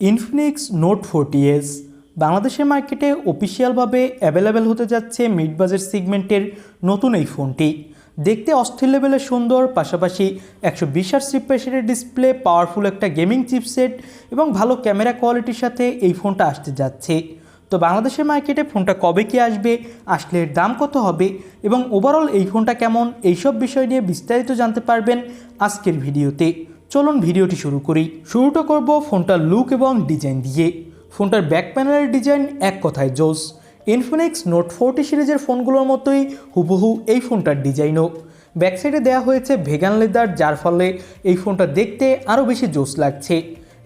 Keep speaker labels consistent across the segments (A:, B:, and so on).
A: Infinix note forty S বাংলাদেশের মার্কেটে অফিসিয়ালভাবে available হতে যাচ্ছে মিড বাজেট সিগমেন্টের নতুন এই ফোনটি দেখতে অস্থির লেভেলে সুন্দর, পাশাপাশি একশো বিশ আর সিপ্রেশনের ডিসপ্লে পাওয়ারফুল একটা গেমিং চিপসেট এবং ভালো ক্যামেরা কোয়ালিটির সাথে এই ফোনটা আসতে যাচ্ছে। তো বাংলাদেশের মার্কেটে ফোনটা কবে কি আসবে, আসলে এর দাম কত হবে এবং ওভারঅল এই ফোনটা কেমন, এইসব বিষয় নিয়ে বিস্তারিত জানতে পারবেন আজকের ভিডিওতে। চলুন ভিডিওটি শুরু করি। শুরুটা করব ফোনটার লুক এবং ডিজাইন দিয়ে। ফোনটার ব্যাক প্যানেলের ডিজাইন এক কথায় জোস। ইনফিনিক্স নোট ফোরটি সিরিজের ফোনগুলোর মতোই হুবহু এই ফোনটার ডিজাইনও ব্যাক সাইডে দেওয়া হয়েছে ভেগান লেদার যার ফলে এই ফোনটা দেখতে আরও বেশি জোস লাগছে।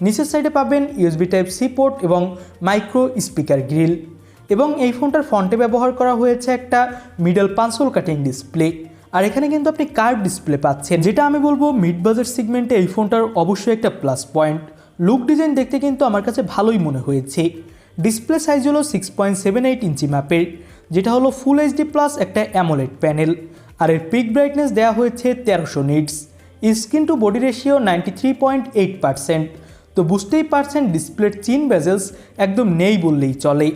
A: নিচের সাইডে পাবেন ইউএসবি টাইপ সি পোর্ট এবং মাইক্রো স্পিকার গ্রিল এবং এই ফোনটার ফ্রন্টে ব্যবহার করা হয়েছে একটা middle punch hole cutting display আর এখানে কিন্তু আপনি কার্ভ ডিসপ্লে পাচ্ছেন, যেটা আমি বলব মিড বাজার সিগমেন্টে এই ফোনটার অবশ্যই একটা প্লাস পয়েন্ট লুক ডিজাইন দেখতে কিন্তু আমার কাছে ভালোই মনে হয়েছে। ডিসপ্লে সাইজ হলো six point seven eight inch ম্যাপের যেটা হলো ফুল এইচডি প্লাস একটা অ্যামোলেড প্যানেল আর এর পিক ব্রাইটনেস দেওয়া হয়েছে তেরোশো nits screen to body ratio ninety three point eight percent তো বুঝতেই পারছেন ডিসপ্লের চিন বেজেলস একদম নেই বললেই চলে।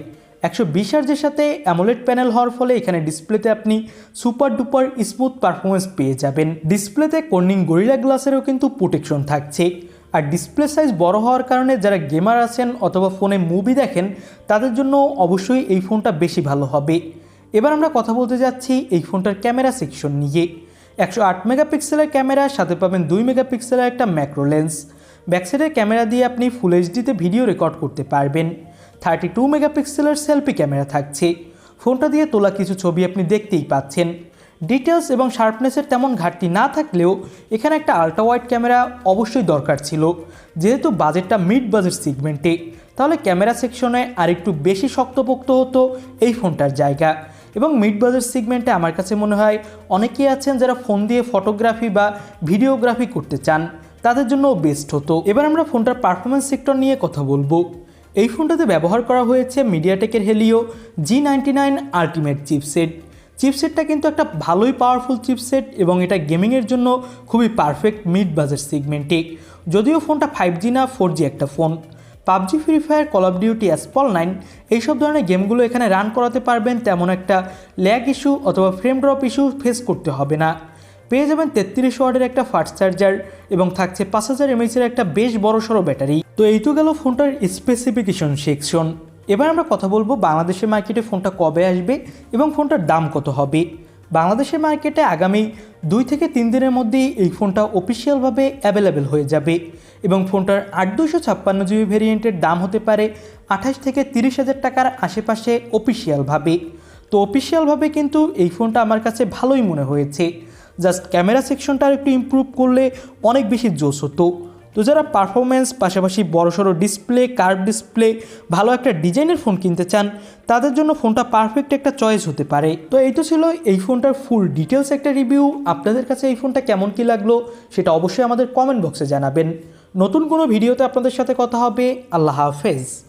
A: একশো বিশ আর্জের সাথে অ্যামোলেড প্যানেল হওয়ার ফলে এখানে ডিসপ্লেতে আপনি সুপার ডুপার স্মুথ পারফরমেন্স পেয়ে যাবেন। ডিসপ্লেতে কর্নিং গরিলা গ্লাসেরও কিন্তু প্রোটেকশন থাকছে। আর ডিসপ্লে সাইজ বড় হওয়ার কারণে যারা গেমার আছেন অথবা ফোনে মুভি দেখেন, তাদের জন্য অবশ্যই এই ফোনটা বেশি ভালো হবে। এবার আমরা কথা বলতে যাচ্ছি এই ফোনটার ক্যামেরা সেকশন নিয়ে। একশো আট মেগাপিক্সেলের ক্যামেরা সাথে পাবেন দুই মেগাপিক্সেলের একটা ম্যাক্রো লেন্স ব্যাকসাইডের ক্যামেরা দিয়ে আপনি ফুল এইচডিতে ভিডিও রেকর্ড করতে পারবেন। থার্টি টু মেগাপিক্সেলের সেলফি ক্যামেরা থাকছে। ফোনটা দিয়ে তোলা কিছু ছবি আপনি দেখতেই পাচ্ছেন। ডিটেলস এবং শার্পনেসের তেমন ঘাটতি না থাকলেও এখানে একটা আল্ট্রা ওয়াইড ক্যামেরা অবশ্যই দরকার ছিল। যেহেতু বাজেটটা মিড বাজেট সিগমেন্টে, তাহলে ক্যামেরা সেকশনে আরেকটু বেশি শক্তপোক্ত হতো এই ফোনটার জায়গা। এবং মিড বাজেট সিগমেন্টে আমার কাছে মনে হয় অনেকেই আছেন যারা ফোন দিয়ে ফটোগ্রাফি বা ভিডিওগ্রাফি করতে চান, তাদের জন্য বেস্ট হতো। এবার আমরা ফোনটার পারফরমেন্স সেক্টর নিয়ে কথা বলব। এই ফোনটাতে ব্যবহার করা হয়েছে মিডিয়াটেকের Helio G ninety nine ultimate chipset চিপসেটটা কিন্তু একটা ভালোই পাওয়ারফুল চিপসেট এবং এটা গেমিংয়ের জন্য খুবই পারফেক্ট মিড বাজেট সিগমেন্টে যদিও ফোনটা ফাইভ জি না ফোর জি একটা phone. PUBG free fire call of duty asphalt nine এইসব ধরনের গেমগুলো এখানে রান করাতে পারবেন, তেমন একটা ল্যাগ ইস্যু অথবা ফ্রেম ড্রপ ইস্যু ফেস করতে হবে না। পেয়ে যাবেন তেত্রিশ ওয়ার্ডের একটা ফাস্ট চার্জার এবং থাকছে পাঁচ হাজার এমএইচের একটা বেশ বড় সড়ো ব্যাটারি। তো এই তো গেল ফোনটার স্পেসিফিকেশন সেকশন এবার আমরা কথা বলব বাংলাদেশের মার্কেটে ফোনটা কবে আসবে এবং ফোনটার দাম কত হবে। বাংলাদেশের মার্কেটে আগামী দুই থেকে তিন দিনের মধ্যেই এই ফোনটা অফিসিয়ালভাবে অ্যাভেলেবেল হয়ে যাবে এবং ফোনটার আট দুশো ছাপ্পান্ন জিবি ভেরিয়েন্টের দাম হতে পারে আঠাশ থেকে তিরিশ হাজার টাকার আশেপাশে অফিসিয়ালভাবে তো অফিসিয়ালভাবে কিন্তু এই ফোনটা আমার কাছে ভালোই মনে হয়েছে। জাস্ট ক্যামেরা সেকশনটা একটু ইম্প্রুভ করলে অনেক বেশি জোশ হতো। তো যারা পারফরমেন্স পাশাপাশি বড়সড় ডিসপ্লে কার্ভ ডিসপ্লে ভালো একটা ডিজাইনের ফোন কিনতে চান, তাদের জন্য ফোনটা পারফেক্ট একটা চয়েস হতে পারে। তো এই তো ছিল এই ফোনটার ফুল ডিটেলস একটা রিভিউ আপনাদের কাছে এই ফোনটা কেমন কী লাগল সেটা অবশ্যই আমাদের কমেন্ট বক্সে জানাবেন। নতুন কোনো ভিডিওতে আপনাদের সাথে কথা হবে। আল্লাহ হাফেজ।